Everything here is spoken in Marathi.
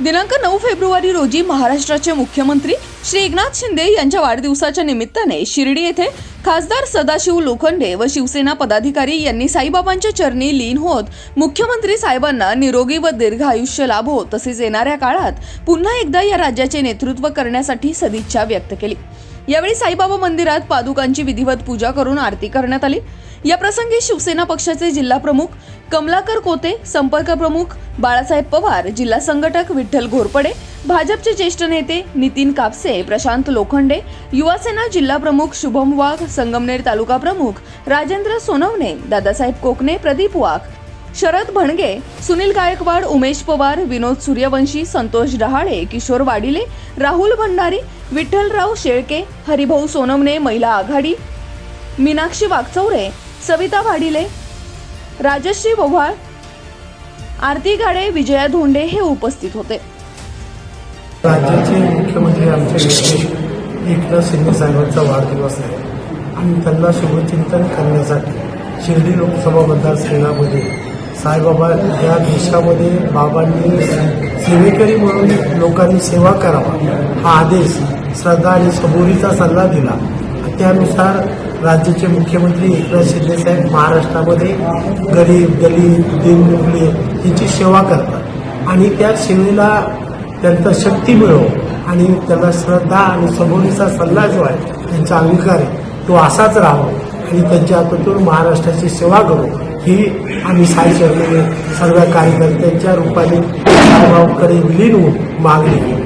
दिनांक नऊ फेब्रुवारी रोजी महाराष्ट्राचे मुख्यमंत्री श्री एकनाथ शिंदे यांच्या वाढदिवसाच्या निमित्ताने शिर्डी येथे खासदार सदाशिव लोखंडे व शिवसेना पदाधिकारी यांनी साईबाबांच्या चरणी लीन होत मुख्यमंत्री साहेबांना निरोगी व दीर्घ आयुष्य लाभो तसेच येणाऱ्या काळात पुन्हा एकदा या राज्याचे नेतृत्व करण्यासाठी सदिच्छा व्यक्त केली. यावेळी साईबाबा मंदिरात पादुकांची विधिवत पूजा करून आरती करण्यात आली. या प्रसंगी शिवसेना पक्षाचे जिल्हा प्रमुख कमलाकर कोते संपर्क प्रमुख बाळासाहेब पवार जिल्हा संघटक विठ्ठल घोरपडे भाजपचे ज्येष्ठ नेते नितीन कापसे प्रशांत लोखंडे युवासेना जिल्हा प्रमुख शुभम वाघ संगमनेर तालुका प्रमुख राजेंद्र सोनवणे दादासाहेब कोकणे प्रदीप वाघ शरद भणगे सुनील गायकवाड उमेश पवार विनोद सूर्यवंशी संतोष डहाळे किशोर वाडिले राहुल भंडारी विठ्ठलराव शेळके हरिभाऊ सोनवणे महिला आघाडी मीनाक्षी वाघचौरे सविता वाडिले राजश्री बोभाळ आरती गाडे विजया धोंडे हे उपस्थित होते. राज्याचे मुख्यमंत्री आमचे एकनाथ शिंदे साहेबांचा वाढदिवस आहे. आणि त्यांना शुभचिंतन करण्यासाठी शिर्डी लोकसभा मतदारसंघामध्ये साईबाबा या देशामध्ये बाबांनी सेवेकरी म्हणून लोकांनी सेवा करावा हा आदेश श्रद्धा आणि सबुरीचा सल्ला दिला. त्यानुसार राज्याचे मुख्यमंत्री एकनाथ शिंदे साहेब महाराष्ट्रामध्ये गरीब दलित दिनमुखले यांची सेवा करतात. आणि त्या सेवेला त्यांचा शक्ती मिळो आणि त्याला श्रद्धा आणि सबोरीचा सल्ला जो आहे त्यांचा अंगीकार आहे तो असाच राहावा. आणि त्यांच्या हातातून महाराष्ट्राची सेवा करू. ही आम्ही साई शर्मेने सर्व कार्यकर्त्यांच्या रूपाने विलीन होऊन मागणी केली.